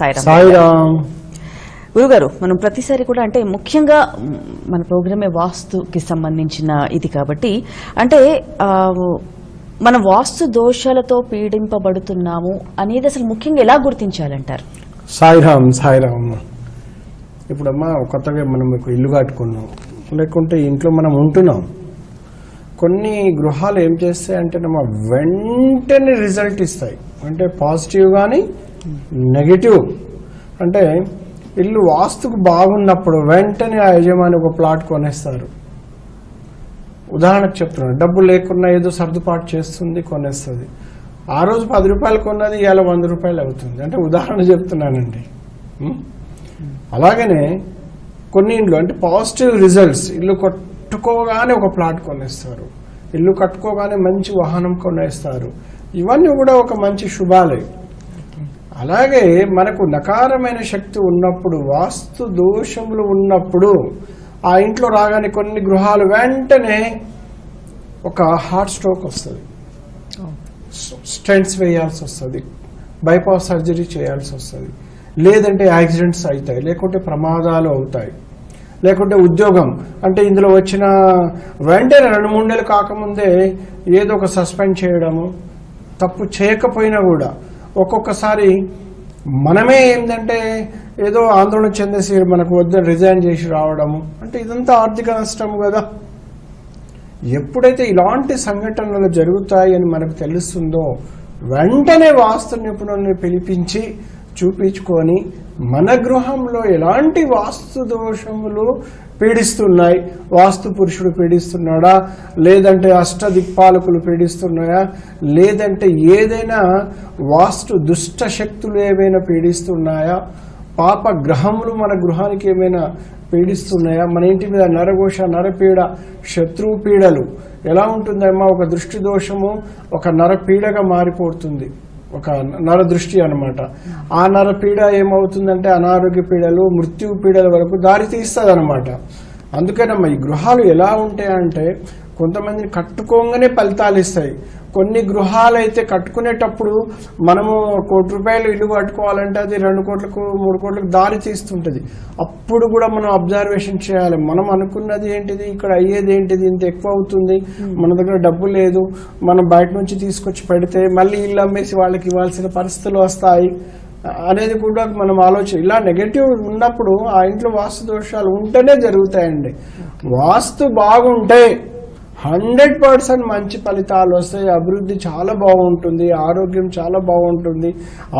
సాయిరామ్. గురుగారు మనం ప్రతిసారి కూడా అంటే ముఖ్యంగా మ్, మన ప్రోగ్రామే వాస్తుకి సంబంధించిన ఇది కాబట్టి అంటే మన వాస్తు దోషాలతో పీడింపబడుతున్నాము అనేది అసలు ముఖ్యంగా ఎలా గుర్తించాలంటారు? సాయిరామ్ సాయిరామ్. ఇప్పుడమ్మా కొత్తగా మనం ఇల్లు కట్టుకున్నాం. లేకుంటే ఇంట్లో మనం ఉంటున్నాం. కొన్ని గృహాలు ఏం చేస్తాయి అంటే నమ్మ వెంటనే రిజల్ట్ ఇస్తాయి. అంటే పాజిటివ్ కానీ నెగిటివ్. అంటే ఇల్లు వాస్తుకు బాగున్నప్పుడు వెంటనే ఆ యజమాని ఒక ప్లాట్ కొనేస్తారు. ఉదాహరణకు చెప్తున్నాను డబ్బు లేకున్నా ఏదో సర్దుబాటు చేస్తుంది కొనేస్తుంది. ఆ రోజు పది రూపాయలు కొన్నది ఇవాళ వంద రూపాయలు అవుతుంది. అంటే ఉదాహరణ చెప్తున్నానండి. అలాగనే కొన్ని ఇండ్లు అంటే పాజిటివ్ రిజల్ట్స్ ఇల్లు కట్టుకోగానే ఒక ప్లాట్ కొనేస్తారు. ఇల్లు కట్టుకోగానే మంచి వాహనం కొనేస్తారు. ఇవన్నీ కూడా ఒక మంచి శుభాలే అలాగే మనకు నకారమైన శక్తి ఉన్నప్పుడు వాస్తు దోషములు ఉన్నప్పుడు ఆ ఇంట్లో రాగానే కొన్ని గృహాలు వెంటనే ఒక హార్ట్ స్ట్రోక్ వస్తుంది. స్టెంట్స్ వేయాల్సి వస్తుంది. బైపాస్ సర్జరీ చేయాల్సి వస్తుంది. లేదంటే యాక్సిడెంట్స్ అవుతాయి లేకుంటే ప్రమాదాలు అవుతాయి. లేకుంటే ఉద్యోగం అంటే ఇందులో వచ్చిన వెంటనే రెండు మూడు నెలలు కాకముందే ఏదో ఒక సస్పెండ్ చేయడము తప్పు చేయకపోయినా కూడా ఒక్కొక్కసారి మనమే ఏంటంటే ఏదో ఆందోళన చెందేసి మనకు వద్ద రిజైన్ చేసి రావడము. అంటే ఇదంతా ఆర్థిక నష్టం కదా. ఎప్పుడైతే ఇలాంటి సంఘటనలు జరుగుతాయి అని మనకు తెలుస్తుందో వెంటనే వాస్తు నిపుణుల్ని పిలిపించి చూపించుకొని మన గృహంలో ఎలాంటి వాస్తు దోషములు పీడిస్తున్నాయి? వాస్తు పురుషుడు పీడిస్తున్నాడా? లేదంటే అష్ట దిక్పాలకులు పీడిస్తున్నాయా? లేదంటే ఏదైనా వాస్తు దుష్ట శక్తులు ఏమైనా పీడిస్తున్నాయా? పాప గ్రహములు మన గృహానికి ఏమైనా పీడిస్తున్నాయా? మన ఇంటి మీద నరఘోష నరపీడ శత్రువు పీడలు. ఎలా ఉంటుందమ్మా? ఒక దృష్టి దోషము ఒక నరపీడగా మారిపోతుంది. ఒక నర దృష్టి ఆ నర పీడ ఏమవుతుందంటే అనారోగ్య పీడలు మృత్యు పీడల వరకు దారి తీస్తుంది అనమాట అందుకేనమ్మా ఈ గృహాలు ఎలా ఉంటాయంటే కొంతమందిని కట్టుకోగానే ఫలితాలు ఇస్తాయి. కొన్ని గృహాలు అయితే కట్టుకునేటప్పుడు మనము కోటి రూపాయలు ఇల్లు కట్టుకోవాలంటే అది రెండు కోట్లకు మూడు కోట్లకు దారి తీస్తుంటది. అప్పుడు కూడా మనం అబ్జర్వేషన్ చేయాలి. మనం అనుకున్నది ఏంటిది? ఇక్కడ అయ్యేది ఏంటిది? ఇంత ఎక్కువ అవుతుంది. మన దగ్గర డబ్బు లేదు. మనం బయట నుంచి తీసుకొచ్చి పెడితే మళ్ళీ ఇల్లు అమ్మేసి వాళ్ళకి ఇవ్వాల్సిన పరిస్థితులు వస్తాయి. అనేది కూడా మనం ఆలోచన. ఇలా నెగటివ్ ఉన్నప్పుడు ఆ ఇంట్లో వాస్తు దోషాలు ఉంటేనే జరుగుతాయండి. వాస్తు బాగుంటే హండ్రెడ్ పర్సెంట్ మంచి ఫలితాలు వస్తాయి అభివృద్ధి చాలా బాగుంటుంది ఆరోగ్యం చాలా బాగుంటుంది.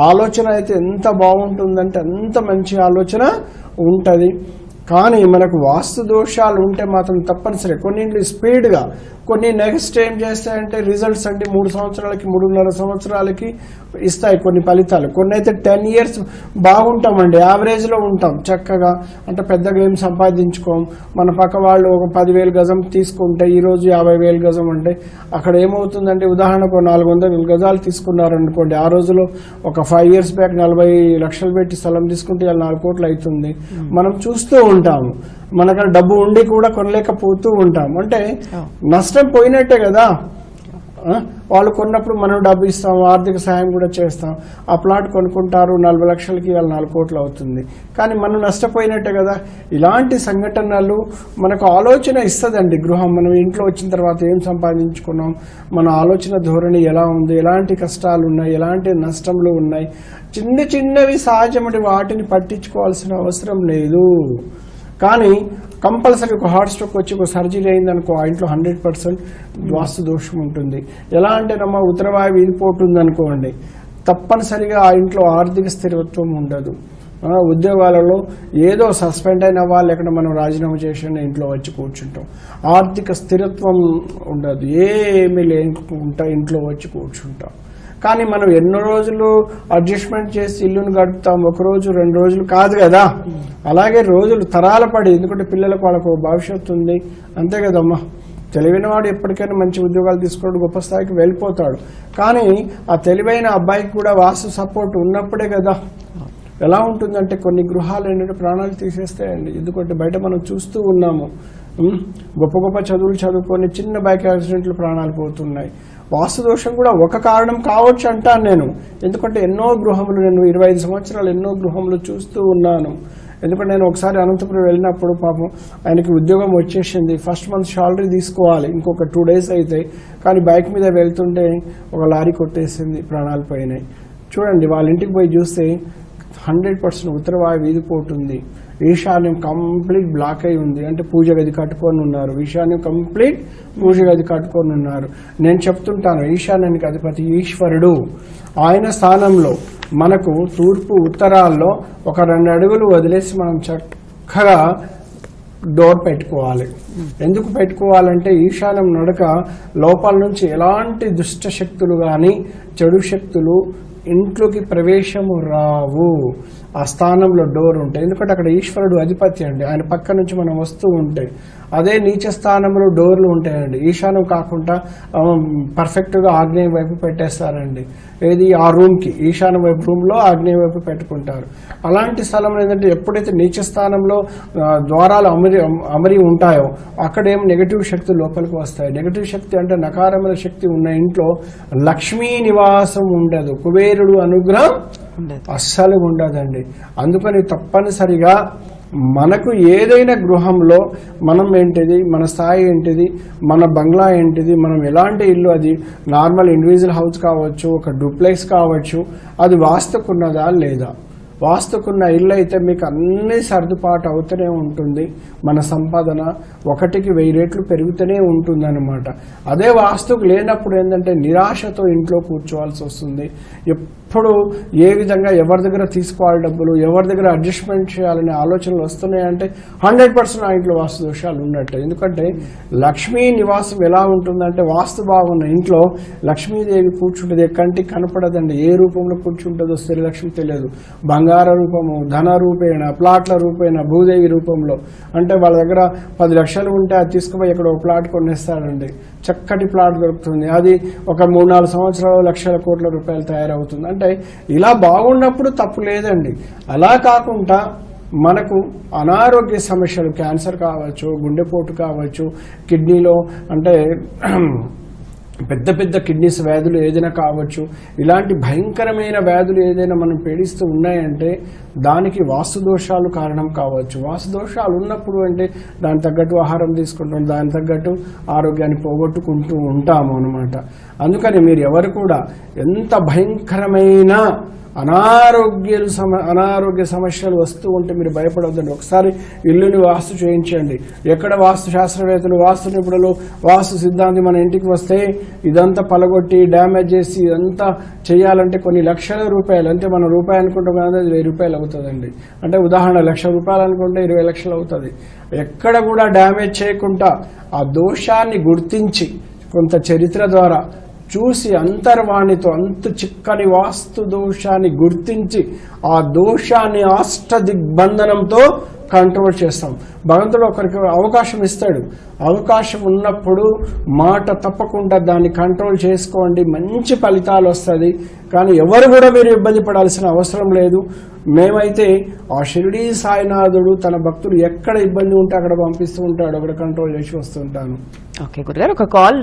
ఆలోచన అయితే ఎంత బాగుంటుందంటే అంత మంచి ఆలోచన ఉంటుంది. కానీ మనకు వాస్తు దోషాలు ఉంటే మాత్రం తప్పనిసరి. కొన్నింటికి స్పీడ్గా కొన్ని నెక్స్ట్ ఏం చేస్తాయంటే రిజల్ట్స్ అంటే మూడు సంవత్సరాలకి మూడున్నర సంవత్సరాలకి ఇస్తాయి కొన్ని ఫలితాలు. కొన్ని అయితే టెన్ ఇయర్స్ బాగుంటామండి యావరేజ్లో ఉంటాం చక్కగా. అంటే పెద్దగా ఏం సంపాదించుకోం. మన పక్క వాళ్ళు ఒక పదివేలు గజం తీసుకుంటే ఈ రోజు యాభై వేలు గజం అంటే అక్కడ ఏమవుతుందంటే ఉదాహరణకు నాలుగు వందల గజాలు తీసుకున్నారనుకోండి ఆ రోజులో ఒక ఫైవ్ ఇయర్స్ బ్యాక్ నలభై లక్షలు పెట్టి స్థలం తీసుకుంటే ఇలా నాలుగు కోట్లు అవుతుంది. మనం చూస్తూ ఉంటాము. మనకు డబ్బు ఉండి కూడా కొనలేకపోతూ ఉంటాం. అంటే నష్టం పోయినట్టే కదా. వాళ్ళు కొన్నప్పుడు మనం డబ్బు ఇస్తాం ఆర్థిక సాయం కూడా చేస్తాం. ఆ ప్లాట్ కొనుక్కుంటారు నలభై లక్షలకి వాళ్ళ నాలుగు కోట్లు అవుతుంది. కానీ మనం నష్టపోయినట్టే కదా. ఇలాంటి సంఘటనలు మనకు ఆలోచన ఇస్తుందండి గృహం. మనం ఇంట్లో వచ్చిన తర్వాత ఏం సంపాదించుకున్నాం? మన ఆలోచన ధోరణి ఎలా ఉంది? ఎలాంటి కష్టాలు ఉన్నాయి? ఎలాంటి నష్టములు ఉన్నాయి? చిన్న చిన్నవి సహజమటి వాటిని పట్టించుకోవాల్సిన అవసరం లేదు. కానీ కంపల్సరీ ఒక హార్ట్ స్ట్రోక్ వచ్చి ఒక సర్జరీ అయిందనుకో ఆ ఇంట్లో హండ్రెడ్ పర్సెంట్ వాస్తు దోషం ఉంటుంది. ఎలా అంటే నమ్మ ఉత్తరవాయు విడిపోతుంది అనుకోండి తప్పనిసరిగా ఆ ఇంట్లో ఆర్థిక స్థిరత్వం ఉండదు. ఉద్యోగాలలో ఏదో సస్పెండ్ అయిన వాళ్ళు లేకుండా మనం రాజీనామా చేసిన ఇంట్లో వచ్చి కూర్చుంటాం. ఆర్థిక స్థిరత్వం ఉండదు. ఏమీ లేకుండా ఇంట్లో వచ్చి కూర్చుంటాం. కానీ మనం ఎన్నో రోజులు అడ్జస్ట్మెంట్ చేసి ఇల్లును గడుపుతాం ఒక రోజు రెండు రోజులు కాదు కదా. అలాగే రోజులు తరాల పడి ఎందుకంటే పిల్లలకు వాళ్ళకు భవిష్యత్తు ఉంది. అంతే కదమ్మా. తెలివైన వాడు ఎప్పటికైనా మంచి ఉద్యోగాలు తీసుకున్నాడు గొప్ప స్థాయికి వెళ్ళిపోతాడు. కానీ ఆ తెలివైన అబ్బాయికి కూడా వాస్తు సపోర్ట్ ఉన్నప్పుడే కదా. ఎలా ఉంటుందంటే కొన్ని గృహాలు ఏంటంటే ప్రాణాలు తీసేస్తాయండి. ఎందుకంటే బయట మనం చూస్తూ ఉన్నాము. గొప్ప గొప్ప చదువులు చదువుకొని చిన్న బైక్ యాక్సిడెంట్లు ప్రాణాలు పోతున్నాయి. వాస్తు దోషం కూడా ఒక కారణం కావచ్చు అంటాను నేను. ఎందుకంటే ఎన్నో గృహములు నేను ఇరవై ఐదు సంవత్సరాలు ఎన్నో గృహములు చూస్తూ ఉన్నాను. ఎందుకంటే నేను ఒకసారి అనంతపురం వెళ్ళినప్పుడు పాపం ఆయనకి ఉద్యోగం వచ్చేసింది. ఫస్ట్ మంత్ శాలరీ తీసుకోవాలి ఇంకొక టూ డేస్ అయితే. కానీ బైక్ మీద వెళ్తుంటే ఒక లారీ కొట్టేసింది ప్రాణాలు పోయినాయి. చూడండి వాళ్ళ ఇంటికి పోయి చూస్తే హండ్రెడ్ పర్సెంట్ ఉత్తరవాయు వీధిపోతుంది ఈశాన్యం కంప్లీట్ బ్లాక్ అయి ఉంది. అంటే పూజ గది కట్టుకొని ఉన్నారు. ఈశాన్యం కంప్లీట్ పూజ గది కట్టుకొని ఉన్నారు. నేను చెప్తుంటాను ఈశాన్యానికి అధిపతి ఈశ్వరుడు. ఆయన స్థానంలో మనకు తూర్పు ఉత్తరాల్లో ఒక రెండు అడుగులు వదిలేసి మనం చక్కగా డోర్ పెట్టుకోవాలి. ఎందుకు పెట్టుకోవాలంటే ఈశాన్యం నడక లోపల నుంచి ఎలాంటి దుష్ట శక్తులు కానీ చెడు శక్తులు ఇంట్లోకి ప్రవేశము రావు. ఆ స్థానంలో డోర్ ఉంటాయి. ఎందుకంటే అక్కడ ఈశ్వరుడు అధిపతి అండి. ఆయన పక్క నుంచి మనం వస్తూ ఉంటే అదే నీచ స్థానంలో డోర్లు ఉంటాయండి. ఈశాన్యం కాకుండా పర్ఫెక్ట్గా ఆగ్నేయ వైపు పెట్టేస్తారండి. ఏది? ఆ రూమ్కి. ఈశాన్య వైపు రూమ్లో ఆగ్నేయ వైపు పెట్టుకుంటారు. అలాంటి స్థలంలో ఏంటంటే ఎప్పుడైతే నీచ స్థానంలో ద్వారాలు అమరి అమరి ఉంటాయో అక్కడేం నెగటివ్ శక్తి లోపలికి వస్తాయి. నెగటివ్ శక్తి అంటే నకారమైన శక్తి ఉన్న ఇంట్లో లక్ష్మీ నివాసం ఉండదు. కుబేరుడు అనుగ్రహం అస్సలు ఉండదండి. అందుకని తప్పనిసరిగా మనకు ఏదైనా గృహంలో మనం ఏంటిది మన స్థాయి ఏంటిది మన బంగ్లా ఏంటిది మనం ఎలాంటి ఇల్లు అది నార్మల్ ఇండివిజువల్ హౌస్ కావచ్చు ఒక డూప్లెక్స్ కావచ్చు అది వాస్తుకున్నదా లేదా? వాస్తుకున్న ఇల్లు అయితే మీకు అన్ని సర్దుబాటు అవుతూనే ఉంటుంది. మన సంపాదన ఒకటికి వెయ్యి రేట్లు పెరుగుతూనే ఉంటుందన్నమాట. అదే వాస్తుకు లేనప్పుడు ఏంటంటే నిరాశతో ఇంట్లో కూర్చోవాల్సి వస్తుంది. ఎప్పుడు ఏ విధంగా ఎవరి దగ్గర తీసుకోవాలి డబ్బులు ఎవరి దగ్గర అడ్జస్ట్మెంట్ చేయాలనే ఆలోచనలు వస్తున్నాయంటే హండ్రెడ్ పర్సెంట్ ఆ ఇంట్లో వాస్తు దోషాలు ఉన్నట్టు. ఎందుకంటే లక్ష్మీ నివాసం ఎలా ఉంటుందంటే వాస్తు బాగున్న ఇంట్లో లక్ష్మీదేవి కూర్చుంటుంది కంటికి కనపడదండి. ఏ రూపంలో కూర్చుంటుందో శ్రీలక్ష్మి లక్ష్మి తెలియదు. బంగార రూపము ధన రూపేణ ప్లాట్ల రూపేణ భూదేవి రూపంలో. అంటే వాళ్ళ దగ్గర పది లక్షలు ఉంటే అది తీసుకుపోయి ఇక్కడ ఒక ప్లాట్ కొనేస్తాడండి. చక్కటి ప్లాట్ దొరుకుతుంది. అది ఒక మూడు నాలుగు సంవత్సరాలు లక్షల కోట్ల రూపాయలు తయారవుతుంది. అంటే ఇలా బాగున్నప్పుడు తప్పు లేదండి. అలా కాకుండా మనకు అనారోగ్య సమస్యలు క్యాన్సర్ కావచ్చు గుండెపోటు కావచ్చు కిడ్నీలో అంటే పెద్ద పెద్ద కిడ్నీస్ వ్యాధులు ఏదైనా కావచ్చు ఇలాంటి భయంకరమైన వ్యాధులు ఏదైనా మనం పీడిస్తూ ఉన్నాయంటే దానికి వాస్తు దోషాలు కారణం కావచ్చు. వాస్తు దోషాలు ఉన్నప్పుడు అంటే దాని తగ్గట్టు ఆహారం తీసుకుంటాం దాని తగ్గట్టు ఆరోగ్యాన్ని పోగొట్టుకుంటూ ఉంటాము అనమాట అందుకని మీరు ఎవరు కూడా ఎంత భయంకరమైన అనారోగ్యాలు సమ అనారోగ్య సమస్యలు వస్తూ ఉంటే మీరు భయపడవద్దండి. ఒకసారి ఇల్లుని వాస్తు చేయించండి ఎక్కడ వాస్తు శాస్త్రవేత్తలు వాస్తు నిపుణులు వాస్తు సిద్ధాంతి మన ఇంటికి వస్తే ఇదంతా పలగొట్టి డ్యామేజ్ చేసి ఇదంతా చేయాలంటే కొన్ని లక్షల రూపాయలు అంటే మనం రూపాయి అనుకుంటాం కదా అది వెయ్యి రూపాయలు అవుతుందండి. అంటే ఉదాహరణ లక్ష రూపాయలు అనుకుంటే ఇరవై లక్షలు అవుతుంది. ఎక్కడ కూడా డ్యామేజ్ చేయకుండా ఆ దోషాన్ని గుర్తించి కొంత చరిత్ర ద్వారా చూసి అంతర్వాణితో అంతు చిక్కని వాస్తు దోషాన్ని గుర్తించి ఆ దోషాన్ని అష్ట దిగ్బంధనంతో కంట్రోల్ చేస్తాం. భగవంతుడు ఒకరికి అవకాశం ఇస్తాడు. అవకాశం ఉన్నప్పుడు మాట తప్పకుండా దాన్ని కంట్రోల్ చేసుకోండి. మంచి ఫలితాలు వస్తుంది కానీ ఎవరు కూడా మీరు ఇబ్బంది పడాల్సిన అవసరం లేదు. మేమైతే ఆ షిరిడీ సాయినాథుడు తన భక్తులు ఎక్కడ ఇబ్బంది ఉంటే అక్కడ పంపిస్తూ ఉంటాడు. అక్కడ కంట్రోల్ చేసి వస్తుంటాను ఓకే గురుగారు ఒక కాల్